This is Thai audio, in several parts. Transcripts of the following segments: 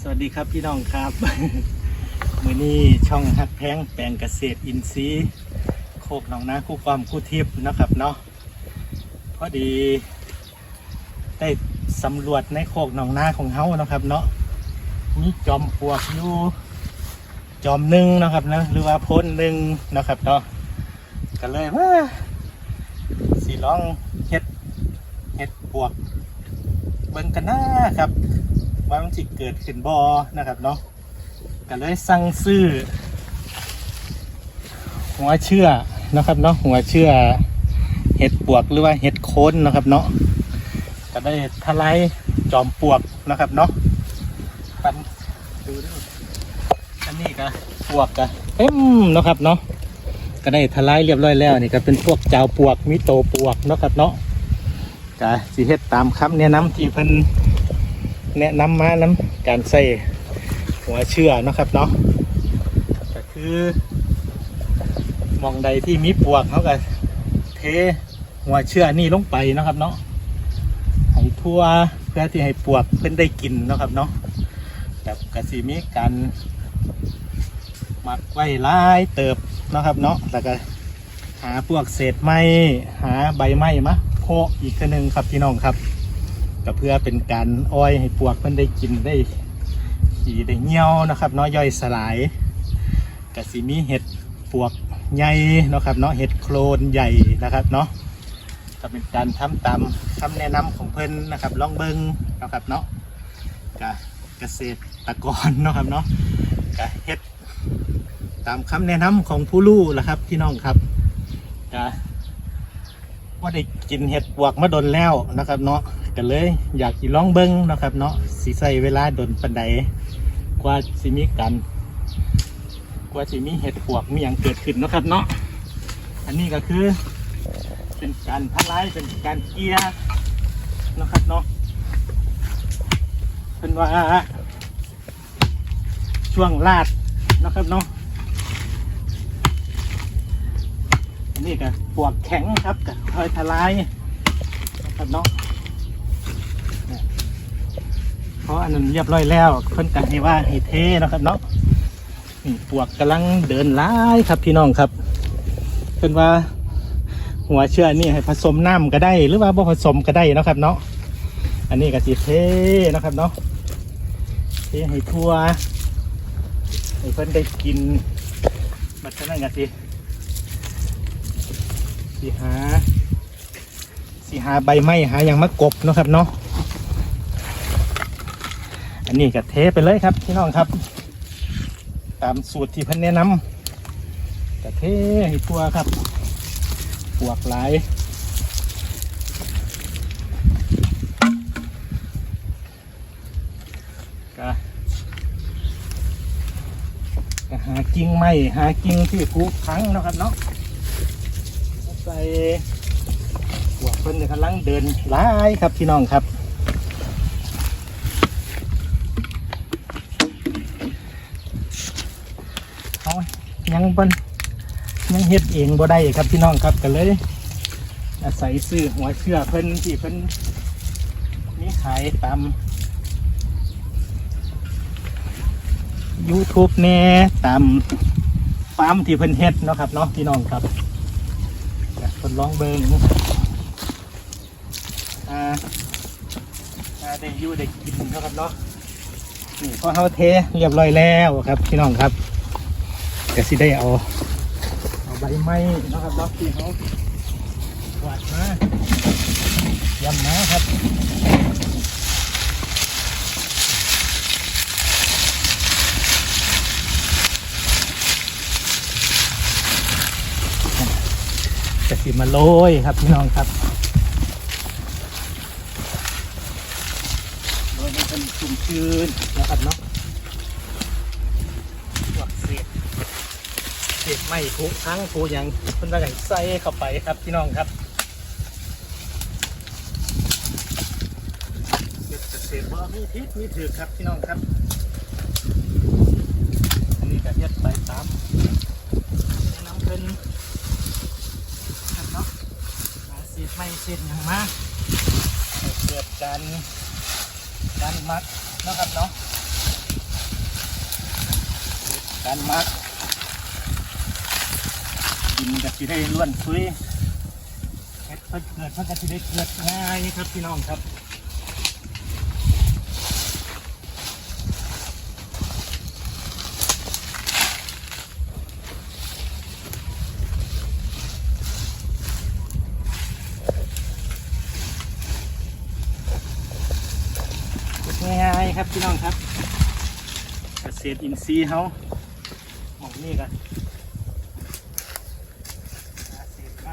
สวัสดีครับพี่น้องครับ มือนี้ช่องฮักแพงแปลงเกษตรอินทรีย์โคกหนองนาคู่ความคู่ทิพย์นะครับเนาะพอดีได้สำรวจในโคกหนองนาของเฮานะครับเนาะมีจอมปลวกอยู่จอมหนึ่งนะครับนะหรือว่าพ้นหนึ่งนะครับเนาะก็เลยว่าสีลองเฮ็ดเฮ็ดปวก เบิ่งกันนะครับ ว่ามันสิเกิดขึ้นบอนะครับเนาะก็เลยสั่งซื้อ หัวเชื่อนะครับเนาะหัวเชื่อเห็ดปวกหรือว่าเห็ดโคนนะครับเนาะก็ได้ทลายจอมปวกนะครับเนาะปันดูด้วยอันนี้ก็ปวกก็เต็มนะครับเนาะก็ได้ทลายเรียบร้อยแล้วนี่ก็เป็นพวกเจ้าปวกมิโตปวกนะครับเนาะก็สิเฮ็ดตามคำแนะนำที่เพิ่น แนะนำมานํการใส่หัวเชื่อนะครับเนาะก็คือมองใดที่มีปวกเขาก็เทหัวเชื่อนี่ลงไปนะครับเนาะให้ทั่วเพื่อที่ให้ปวกเพิ่นได้กินนะครับเนาะแบบกระสิมีการหมักไว้หลายเติบนะครับเนาะแล้วก็หาพวกเศษไม้หาใบไม้มาโคอีกทีหนึ่งครับพี่น้องครับ ก็เพื่อเป็นการอ้อยให้ปวกมันได้กินได้ขี่ได้เงี้ยวนะครับเนาะย่อยสลายกสิมีเห็ดปวกใหญ่นะครับเนาะเห็ดโคลนใหญ่นะครับเนาะก็เป็นการทำตามคำแนะนำของเพิ่นนะครับลองเบิ้งนะครับเนาะกเกษตรกรนะครับเนาะก็เฮ็ดตามคำแนะนำของผู้รู้ละครับพี่น้องครับก็ว่าได้กินเห็ดปวกมาดนแล้วนะครับเนาะ ก็เลย อยากสิลองเบิ้งนะครับเนาะสีใส่เวลาดนปันใดกว่าสิมีกันกว่าสิมีเห็ดปวกมีอย่างเกิดขึ้นนะครับเนาะอันนี้ก็คือ เป็นการทลายเป็นการเกียร์นะครับเนาะเป็นว่าช่วงลาดนะครับเนาะนี่ก็ปวกแข็งครับกับคอยทลายนะครับเนาะ เพราะอันนั้นเรียบร้อยแล้วเพิ่นกันให้ว่าให้เทนะครับเนาะนี่ปวกกำลังเดินไล่ครับพี่น้องครับเพิ่นว่า หัวเชื่อนี่ให้ผสมน้ำก็ได้ หรือว่าบ่ผสมก็ได้นะครับ เนาะอันนี้ก็สิเทนะครับเนาะเทให้ทั่วให้เพิ่นได้กินบัดนั้นก็สิสีหาสีหาใบไม้หาอย่างมากบนะครับเนาะ อันนี้ก็เทไปเลยครับพี่น้องครับ ตามสูตรที่พิ่นแนะนำก็เทให้ทั่วครับปวกหลายก็หากิ่งไม้หากิ่งที่ผูกพังนะครับเนาะใส่หัวเพิ่นที่กำลังเดินไล่ครับพี่น้องครับเอา ยังเพิ่นยังเฮ็ดเองบ่ได้ครับพี่น้องครับก็เลย อาศัยซื้อหัวเชื่อเพิ่นที่เพิ่นมีขายตาม YouTube แน่ตามฟาร์มที่เพิ่นเฮ็ดเนาะครับเนาะพี่น้องครับคนลองเบิงอ่าอ่าได้ยู่ได้กินเนาะครับเนาะนี่พอเขาเทเรียบร้อยแล้วครับพี่น้องครับ ก็สิได้เอาเอาใบไม้เนาะครับเนาะที่เขากวาดมาเตรียำมาครับจะสิมาโรยครับพี่น้องครับโรยให้เป็นชุ่มชื้นนะครับเนาะพวกเศษเศษไม้ผูทั้งผูหยังเพิ่นว่าไงใส่เข้าไปครับพี่น้องครับเศษเศษว่ามีพิษมีถือครับพี่น้องครับอันนี้ก็เฮ็ดไปตามแนะนำเพิ่นครับเนาะหาสีไม่เส้นอย่างมากเกิดการการมัดนะครับเนาะการมัด กินก็สิได้ล้วนซุยเฮ็ดเพิ่นเกิดเพิ่นก็สิได้เกิดง่ายครับพี่น้องครับง่ายๆครับพี่น้องครับ เกษตรอินทรีย์เขาหมองนี่กัน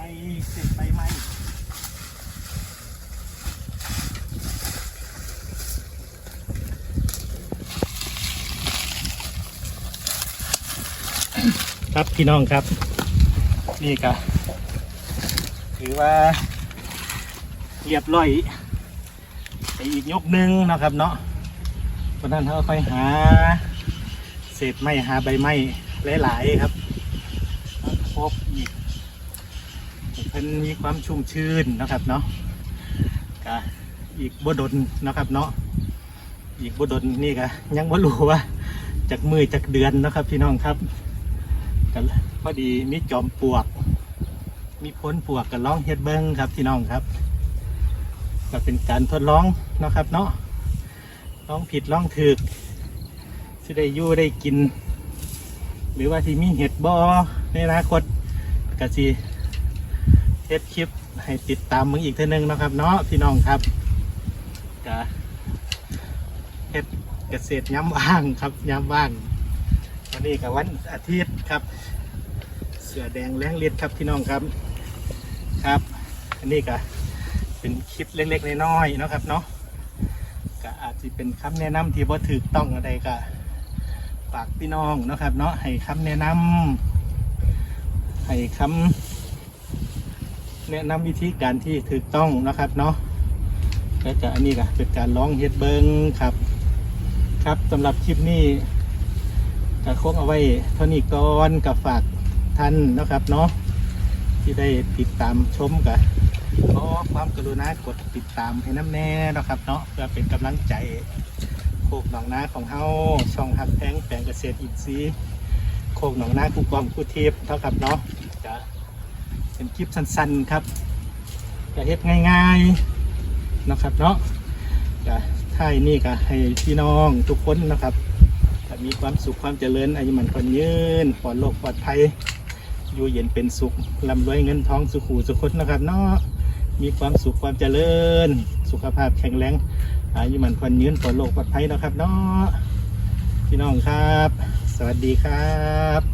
เศษใบเศษใบไม้ครับพี่น้องครับ นี่ก็ถือว่าเรียบร้อยไปอีกยกหนึ่งเนาะครับเนาะเพราะนั้นเขาค่อยหา เศษไม้หาใบไม้หลายๆครับมาครบอีกให้ เพิ่นมีความชุ่มชื้นนะครับเนาะก็อีกบดนนะครับเนาะอีกบดนนี่ก็ยังบ่รู้ว่าจากมือจากเดือนนะครับพี่น้องครับกันพอดีมีจอมปวก มีพ้นปวกกับล่องเฮ็ดเบิ้งครับพี่น้องครับ ก็เป็นการทดลองนะครับเนาะลองผิดลองถูกสิได้ยู่ได้กิน หรือว่าที่มีเห็ดบอในอนาคตก็สิ เฮ็ดคลิปให้ติดตามมึงอีกเท่านึงนะครับ เนาะพี่น้องครับก็เฮ็ดเกษตรย้ำว่างครับย้ำว่างวันนี้กับวันอาทิตย์ครับ เสือแดงแรงเลียดครับพี่น้องครับครับ อันนี้ก็เป็นคลิปเล็กๆน้อยๆนะครับเนาะก็อาจจะเป็นคำแนะนำที่บ่ถูกต้องอะไรก็ฝากพี่น้องนะครับ เนาะให้คำแนะนำให้คำ แนะนำวิธีการที่ถูกต้องนะครับเนาะแล้วก็อันนี้ก็เป็นการร้องเฮ็ดเบิงครับ ครับสำหรับคลิปนี้ก็คงเอาไว้เท่านี้ก่อนกับฝากท่านนะครับเนาะที่ได้ติดตามชมกันขอความกรุณากดติดตามให้น้ำแน่นะครับเนาะเพื่อเป็นกำลังใจโคกหนองนาของเฮาช่องหักแพงแปลงเกษตรอินทรีย์โคกหนองนาคู่กองคูเทพเท่ากับเนาะ เป็นคลิปสั้นๆครับจะเฮ็ดง่ายๆนะครับเนาะจะท้ายนี่ก็ให้พี่น้องทุกคนนะครับจะมีความสุขความเจริญอายุมันคนยืนปลอดโรคปลอดภัย อยู่เย็นเป็นสุขร่ำรวยเงินทองสุขหูสุขคนนะครับเนาะมีความสุขความเจริญ สุขภาพแข็งแรงอายุมันคนยืนปลอดโรคปลอดภัยนะครับเนาะพี่น้องครับ สวัสดีครับ